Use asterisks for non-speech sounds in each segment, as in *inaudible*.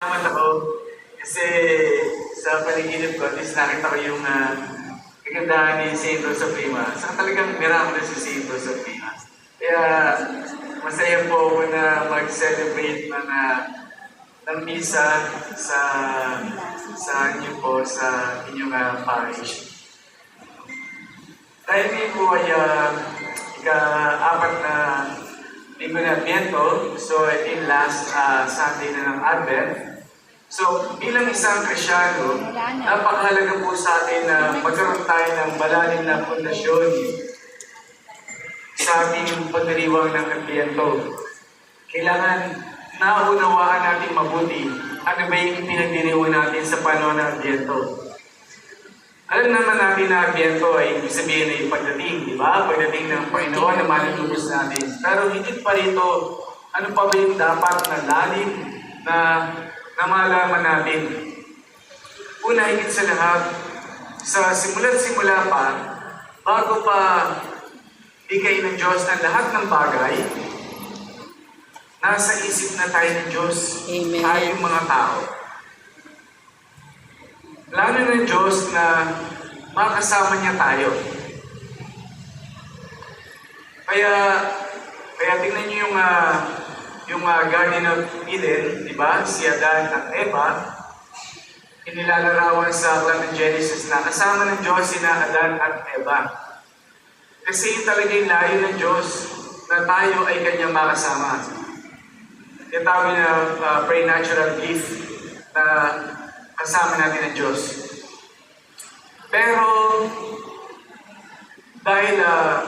naman ako kasi sa panaginip ko, at least nakita ko yung uh, kagandahan ni Saint Rose of Lima. Saka talagang miraculous si Saint Rose of Lima. Kaya masaya po ako na mag-celebrate ng, uh, ng misa sa sa inyo po, sa inyong uh, parish. Dahil ngayon po ay uh, ika-apat na linggo na Advento, so in last uh, Sunday na ng Advent. So, bilang isang Krisyano, napakahalaga po sa atin na magkaroon tayo ng malalim na pundasyon sa ating pagdiriwang ng Advento. Kailangan naunawaan natin mabuti ano ba yung pinagdiriwang natin sa panahon ng Advento. Alam naman natin na Advento ay ibig sabihin yung pagdating, di ba? Pagdating ng Panginoon na malilubos natin. Pero higit pa rito, ano pa ba yung dapat na lalim na, na malaman natin? Una, higit sa lahat, sa simula't simula pa, bago pa bigay ng Diyos ng lahat ng bagay, nasa isip na tayo ng Diyos, Amen. tayong mga tao. Plano ng Diyos na makasama niya tayo. Kaya, kaya tingnan niyo yung, ah, yung ah, Garden of Eden, di ba? Si Adan at Eva, inilalarawan sa aklat ng Genesis na kasama ng Diyos sina Adan at Eva. Kasi talaga yung layo ng Diyos na tayo ay kanyang makasama. Yung tawag na uh, pre-natural gift na kasama natin ng Diyos. Pero, dahil ah,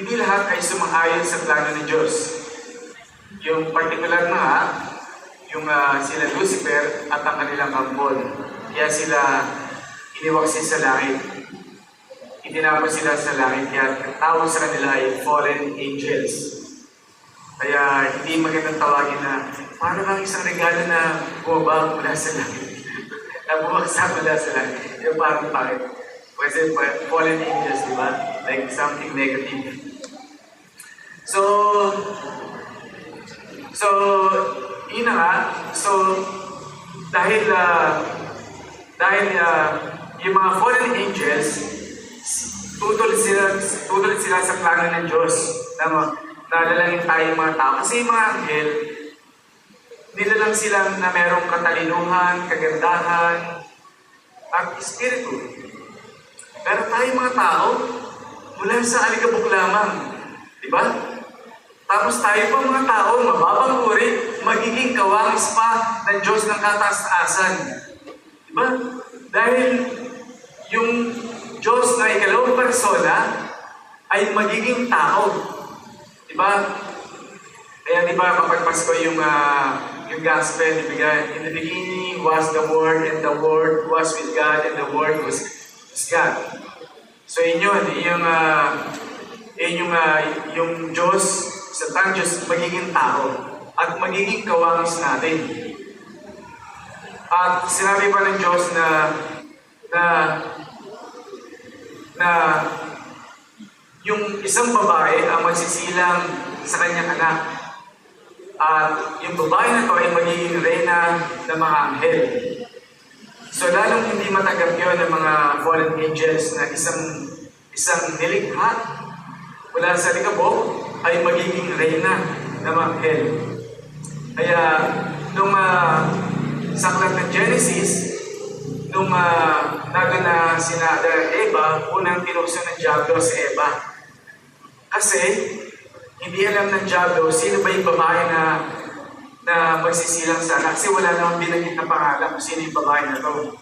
hindi lahat ay sumang-ayon sa plano ng Diyos. Yung particular na yung ah, sila Lucifer at ang kanilang kambol. Kaya sila iniwagsi sa langit. Itinapos sila sa langit, kaya ang tawag sa kanila ay fallen angels. Kaya hindi magandang tawagin na para lang isang regalo na bumaba mula sa langit. *laughs* na bumagsak mula sa langit. Yung parang bakit? Kasi fallen angels, di ba? Like something negative. So, so, yun na nga. So, dahil, ah, dahil ah, yung mga fallen angels, tutol sila, tutol sila sa plano ng Diyos na ma- nalalangin tayo mga tao. Kasi yung mga anghel, nilalang sila na merong katalinuhan, kagandahan, at espiritu. Pero tayo mga tao, mula sa alikabok lamang. Di ba? Tapos tayo pa mga tao, mababang uri, magiging kawangis pa ng Diyos ng kataas-taasan. Di ba? Dahil yung Diyos na ikalawang persona ay magiging tao. Di ba? Kaya di ba kapag Pasko yung, ah, yung gospel, ibigay, in the beginning was the Word, and the Word was with God, and the Word was, was God. So yun yun, yung, uh, yun yung, ah, yung Diyos, sa tang Diyos, magiging tao, at magiging kawangis natin. At sinabi pa ng Diyos na, na, na yung isang babae ang magsisilang sa kanyang anak. At yung babae na to ay magiging reyna ng mga anghel. So lalong hindi matanggap yun ng mga fallen angels na isang isang nilikha mula sa likabok ay magiging reyna ng mga anghel. Kaya nung uh, sa aklat ng Genesis, nung uh, nagana sina Adan at Eva, unang tinukso ng Diablo si Eva. Kasi, hindi alam ng Diablo sino ba yung babae na na magsisilang sana. Kasi wala namang binanggit na pangalan kung sino yung babae na to.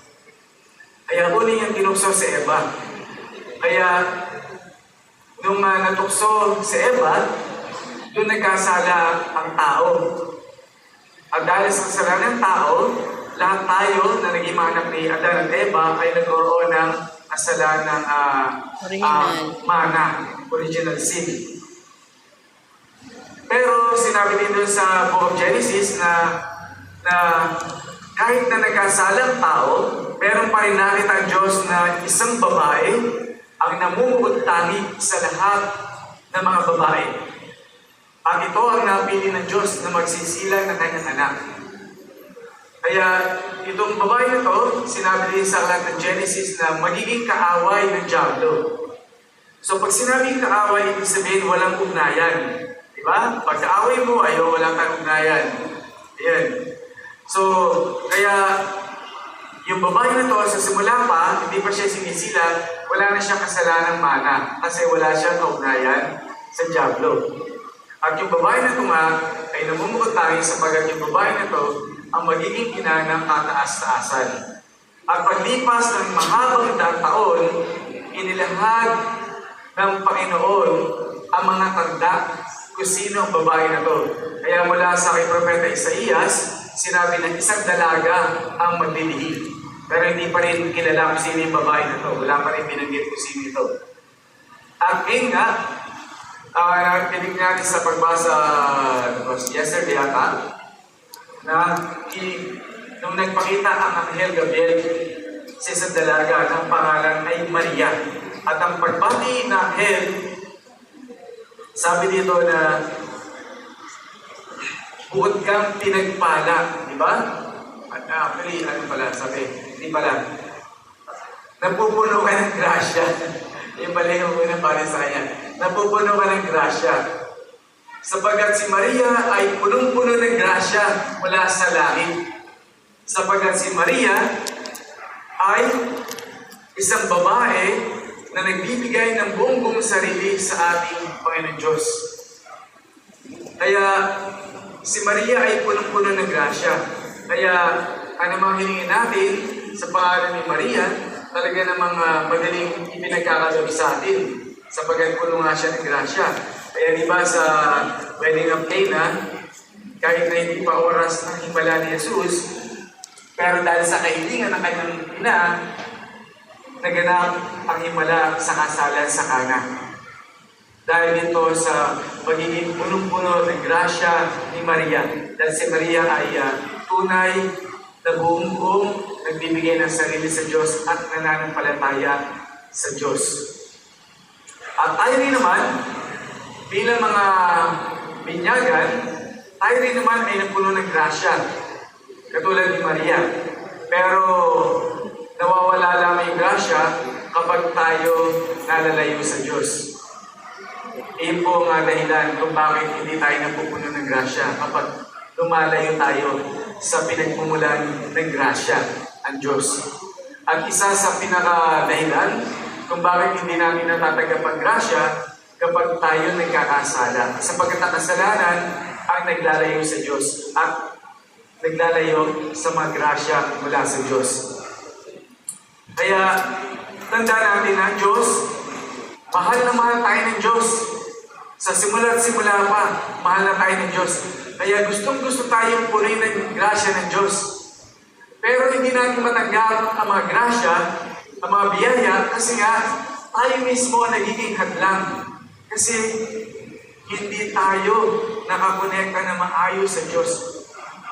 Kaya una yung tinukso si Eva. Kaya, nung uh, natukso si Eva, doon nagkasala ang tao. At dahil sa kasalanan ng tao, lahat tayo na naging anak ni Adan at Eva ay nagkaroon ng kasalanan ng uh, Original. mana, original sin. Pero sinabi din doon sa Book of Genesis na na kahit na nagkasalang tao, meron pa rin nakita ang Diyos na isang babae ang namumugot-tangi sa lahat ng mga babae. At ito ang napili ng Diyos na magsisilang ng kanyang anak. Kaya itong babae na to, sinabi din sa aklat ng Genesis na magiging kaaway ng Diablo. So pag sinabing kaaway, ibig sabihin walang ugnayan. Di ba? Pag kaaway mo, ayaw wala kang ugnayan. Ayan. So, kaya yung babae na to, sa simula pa, hindi pa siya sinisila, wala na siyang kasalanang mana kasi wala siyang kaugnayan sa Diablo. At yung babae na to nga, ay namumuot tayo sapagat yung babae na to ang magiging ina ng kataas-taasan. At paglipas ng mahabang daang taon, inilahad ng Panginoon ang mga tanda kung sino ang babae na to. Kaya mula sa kay Propeta Isaías, sinabi na isang dalaga ang maglilihim. Pero hindi pa rin kilala kung sino yung babae na to. Wala pa rin binanggit kung sino ito. At ngayon nga, uh, pinig natin sa pagbasa was yesterday ata, na i, nung nagpakita ang Anghel Gabriel sa isang dalaga ng pangalan ay Maria. At ang pagbati ng Anghel, sabi dito na bukod kang pinagpala, di ba? At actually, ano pala, sabi, hindi pala, napupuno ka ng grasya. *laughs* Pala yung unang pare sa kanya. Napupuno ka ng grasya. Sapagat si Maria ay punong-puno ng grasya mula sa langit. Sapagat si Maria ay isang babae na nagbibigay ng buong-buong sarili sa ating Panginoon Diyos. Kaya si Maria ay punong-puno ng grasya. Kaya anumang hilingin natin sa pangalan ni Maria, talaga namang uh, madaling ipinagkakalob sa atin sapagat puno nga siya ng grasya. Kaya di ba sa wedding of Cana, kahit na hindi pa oras ng himala ni Jesus, pero dahil sa kahilingan ng kanyang ina, naganap ang himala sa kasalan sa Kana. Dahil dito sa pagiging punong-puno ng grasya ni Maria. Dahil si Maria ay uh, tunay na buong-buong nagbibigay ng sarili sa Diyos at nananampalataya sa Diyos. At tayo rin naman, bilang mga binyagan, tayo rin naman ay napuno ng grasya, katulad ni Maria. Pero nawawala lamang yung grasya kapag tayo nalalayo sa Diyos. Iyon po ang dahilan kung bakit hindi tayo napupuno ng grasya kapag lumalayo tayo sa pinagmumulan ng grasya, ang Diyos. At isa sa pinaka-dahilan kung bakit hindi namin natatanggap ang grasya kapag tayo nagkakasala. Sapagkat ang kasalanan ang naglalayo sa Diyos at naglalayo sa mga grasya mula sa Diyos. Kaya, tanda natin na Diyos, mahal na mahal tayo ng Diyos. Sa simula at simula pa, mahal na tayo ng Diyos. Kaya gustong gusto tayong punin ng grasya ng Diyos. Pero hindi natin matanggap ang mga grasya, ang mga biyaya, kasi nga, tayo mismo ang nagiging hadlang. Kasi hindi tayo nakakonekta na maayos sa Diyos.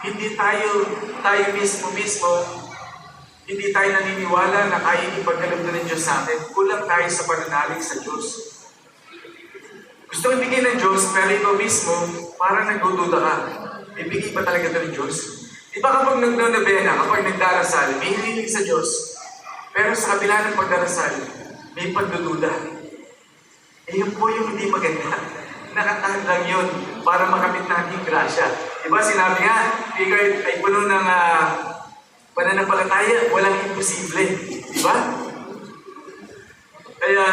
Hindi tayo, tayo mismo mismo, hindi tayo naniniwala na kaya ipagkalugdan ng Diyos sa atin. Kulang tayo sa pananalig sa Diyos. Gusto ibigay ng Diyos, pero ikaw mismo, parang nagdududa ka. Ibigay ba talaga ito ng Diyos? Di ba kapag nagnonobena, kapag nagdarasal, may hiling sa Diyos. Pero sa kabila ng pagdarasal, may pagdududa. Eh, yun po yung hindi maganda. *laughs* Nakatahan lang yun para makamit natin grasya. Di ba sinabi nga, ikaw ay puno ng uh, pananampalataya, walang imposible. Di ba? Kaya,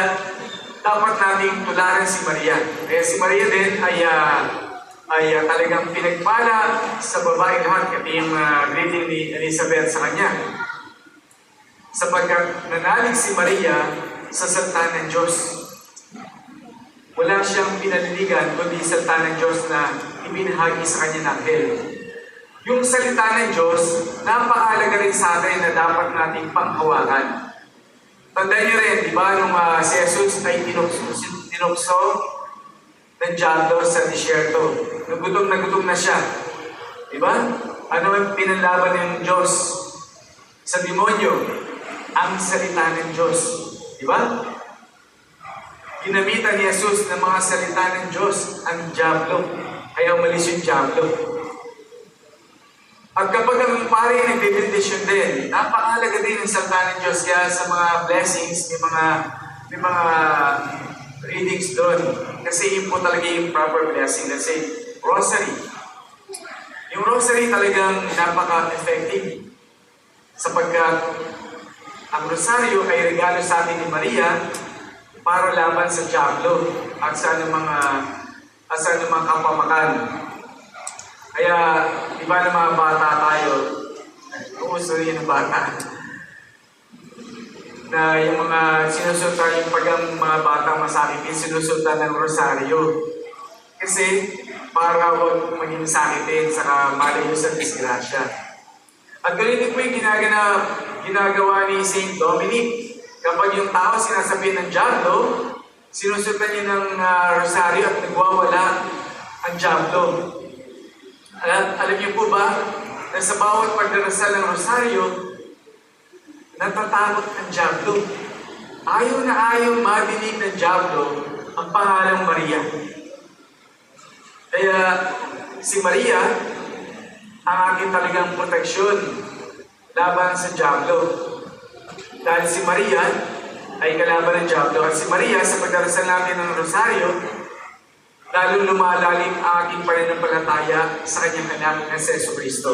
dapat nating tularan si Maria. Kaya si Maria din ay, uh, ay uh, talagang pinagpala sa babae lahat. Kasi yung uh, greeting ni Elizabeth sa kanya. Sapagkat nanalig si Maria sa salita ng Diyos. Wala siyang pinaliligan kundi salita ng Diyos na ibinahagi sa kanya ng Anghel. Yung salita ng Diyos, napakalaga rin sa atin na dapat nating panghawakan. Tandaan niyo rin, di ba, nung uh, si Jesus ay tinukso, tinukso ng Diablo sa disyerto. Nagutom na gutom na siya. Di ba? Ano ang pinanlaban ng Diyos sa demonyo? Ang salita ng Diyos. Di ba? Ginamitan ni Jesus ng mga salita ng Diyos ang Diablo. Kaya umalis yung Diablo. At kapag ang pare ay nagbibindisyon din, napakahalaga din ang salita ng Diyos. Kaya sa mga blessings, may mga, may mga readings doon. Kasi yun po talaga yung proper blessing. Say, rosary. Yung rosary talagang napaka-effective sapagkat ang rosaryo ay regalo sa atin ni Maria para laban sa Diablo at sa mga at sa anumang kapamakan. Kaya, di ba ng mga bata tayo, uuso rin ng bata, na yung mga sinusunta, yung pag ang mga bata masakit, yung sinusunta ng rosaryo. Kasi, para huwag maging sakitin, saka malayo sa disgrasya. At ganito po yung ginaganap, ginagawa ni St. Dominic. Kapag yung tao sinasabi ng Diablo, sinusundan niya ng ah, rosaryo at nagwawala ang Diablo. Alam, alam niyo po ba na sa bawat pagdarasal ng rosaryo, natatakot ang Diablo. Ayaw na ayaw madinig ng Diablo ang pangalang Maria. Kaya si Maria, ang ating talagang proteksyon laban sa Diablo. Dahil si Maria ay kalaban ng Diablo. At si Maria, sa pagdarasal natin ng Rosaryo, lalo lumalalim ang ating pananampalataya sa kanyang anak na si Yesu Cristo.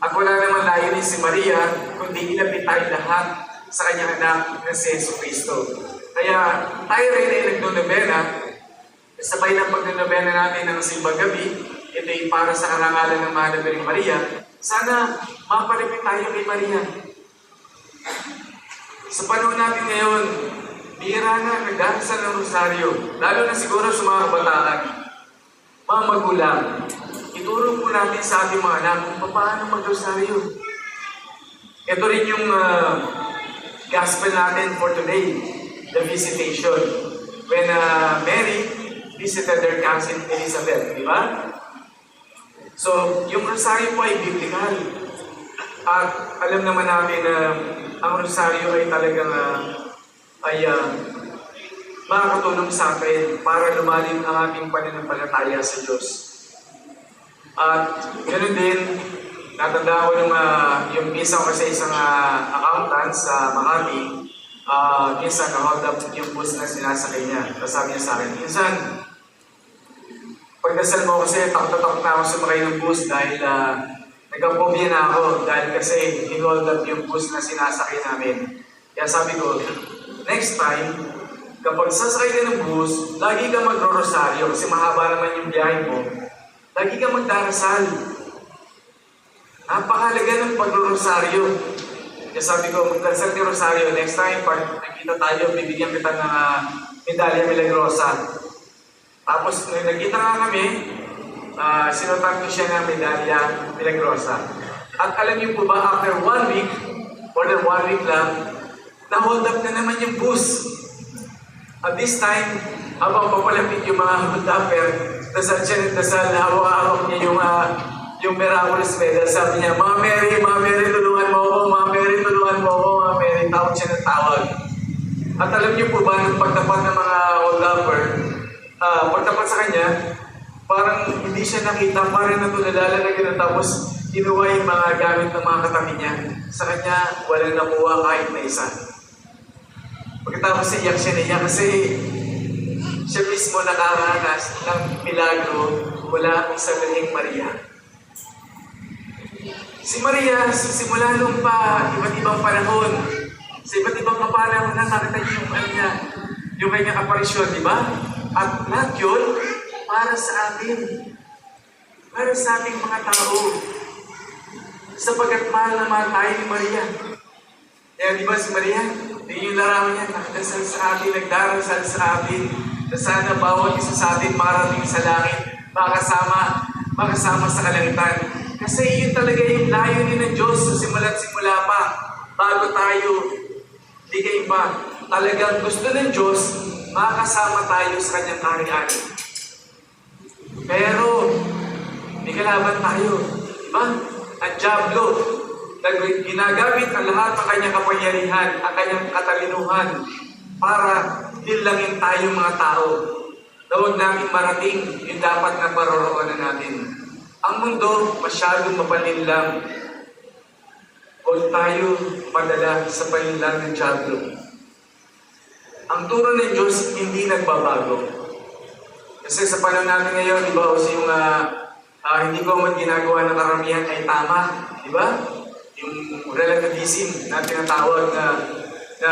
At wala naman layunin si Maria, kundi ilapit tayo lahat sa kanyang anak na si Cristo. Kaya tayo rin ay nagdonobena, sabay ng pagdonobena natin ng simbang gabi, ito ay para sa karangalan ng Mahal na Maria, sana mapalipit tayo kay Maria. Sa panahon natin ngayon, bihira na nagdasal ng rosaryo. Lalo na siguro sa mga kabataan, mga magulang. Ituro po natin sa ating mga anak kung paano mag-rosaryo. Ito rin yung ah, gospel natin for today, the visitation. When ah, Mary visited their cousin Elizabeth, di ba? So, yung rosaryo po ay biblical. At alam naman natin na ang rosaryo ay talagang ah, ay ah, makakatulong sa atin para lumalim ang ating pananampalataya sa Diyos. At ganoon din, natanda ko yung, ah, yung isa ko sa isang ah, accountant sa Makati, uh, minsan na-hold up yung bus na sinasakay niya. Tapos sabi niya sa akin, minsan, pagdasal mo kasi takot-takot na ako sumakay ng bus dahil uh, nagkampobya na ako dahil kasi hinold up yung bus na sinasakay namin. Kaya sabi ko, next time, kapag sasakay ka ng bus, lagi ka magro-rosaryo kasi mahaba naman yung biyahe mo. Lagi ka magdarasal. Napakahalaga ng pagro-rosaryo. Kaya sabi ko, magdarasal ka rosaryo. Next time, pag nakita tayo, bibigyan kita ng uh, medalya milagrosa. Tapos, nung nagkita nga kami, uh, sinutan ko siya ng medalya milagrosa. At alam niyo po ba, after one week, more than one week lang, na-hold up na naman yung bus. At this time, habang papalapit yung mga hold upper, dasal siya dasal, hawak-hawak niya yung, uh, yung miraculous medal. Sabi niya, Mga Mary, Mga Mary, tulungan mo ako, Mga Mary, tulungan mo ako, Mga Mary. Tawag siya ng tawag. At alam niyo po ba, nung pagtapat ng mga hold upper, ah, pagtapat sa kanya, parang hindi siya nakita, parang natulala na gano'n. Tapos, kinuha yung mga gamit ng mga katabi niya. Sa kanya, walang nakuha kahit na isa. Pagkatapos iyak siya na iyak kasi siya mismo nakaranas ng milagro mula sa Birheng Maria. Si Maria, simula nung pa iba't ibang panahon, sa iba't ibang kapanahon na nakita niyo yung, ano niya, yung kanyang aparisyon, di ba? At lahat yun, para sa atin. Para sa ating mga tao. Sapagkat mahal na mahal tayo ni Maria. Kaya di ba si Maria, yun yung larawan niya, nakadasal sa atin, nagdarasal sa atin, na sana bawat isa sa atin marating sa langit, makasama, makasama sa kalangitan. Kasi yun talaga yung layunin ng Diyos sa simula't simula pa, bago tayo, ka iba. Talagang gusto ng Diyos, makasama tayo sa kanyang kaharian. Pero, may kalaban tayo. Diba? Ang Diablo, nag- ginagamit ang lahat ng kanyang kapangyarihan, ang kanyang katalinuhan, para dilangin tayong mga tao na huwag natin marating yung dapat na paroroonan natin. Ang mundo masyadong mapaninlang Huwag tayo madala sa paninlang ng Diablo. Ang turo ng Diyos hindi nagbabago. Kasi sa panahon natin ngayon, di ba, yung ah, ah, hindi ko man ginagawa ng karamihan ay tama, di ba? Yung relativism na tinatawag na, na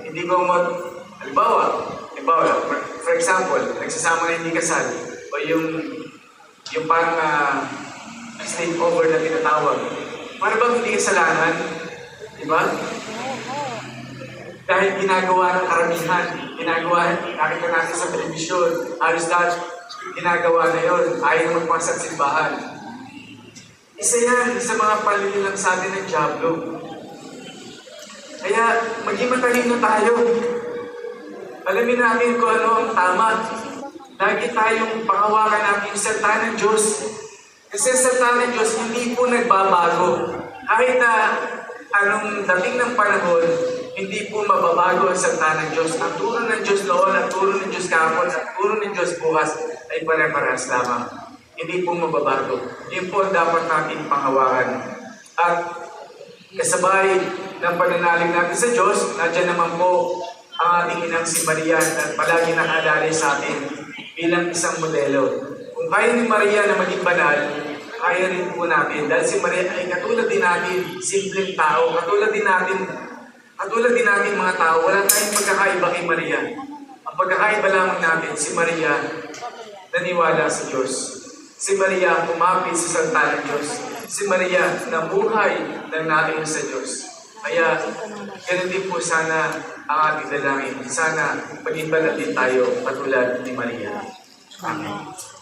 hindi ko mo, halimbawa, halimbawa, for, for example, nagsasama na hindi kasal, o yung, yung parang uh, sleepover na tinatawag. Para bang hindi kasalanan? Di ba? Dahil ginagawa ng karamihan, ginagawa, nakita natin sa telebisyon, halos lahat, ginagawa na yun, ayaw magpasa sa simbahan. Isa yan sa mga palililang sa atin ng Diablo. Kaya maging matalino tayo. Alamin natin kung ano ang tama. Lagi tayong pangawakan natin salita ng Diyos. Kasi salita ng Diyos hindi po nagbabago. Kahit na anong dating ng panahon, hindi po mababago ang salita ng Diyos. Ang turo ng Diyos noon, ang turo ng Diyos kahapon, ang turo ng Diyos bukas ay pare-parehas lamang. Hindi po mababago. Yun po ang dapat natin panghawakan. At kasabay ng pananalig natin sa Diyos, nadyan naman po ang ating inang si Maria na palagi nakaalala sa atin bilang isang modelo. Kung kaya ni Maria na maging banal, kaya rin po natin. Dahil si Maria ay katulad din natin, simpleng tao, katulad din natin, katulad din natin mga tao, wala tayong pagkakaiba kay Maria. Ang pagkakaiba lamang natin, si Maria naniwala sa Diyos. Si Maria kumapit sa ng Diyos. Si Maria nabuhay ng nain sa Diyos. Kaya, ganun din po sana ang ating dalangin. Sana maging banal din tayo katulad ni Maria. Amen.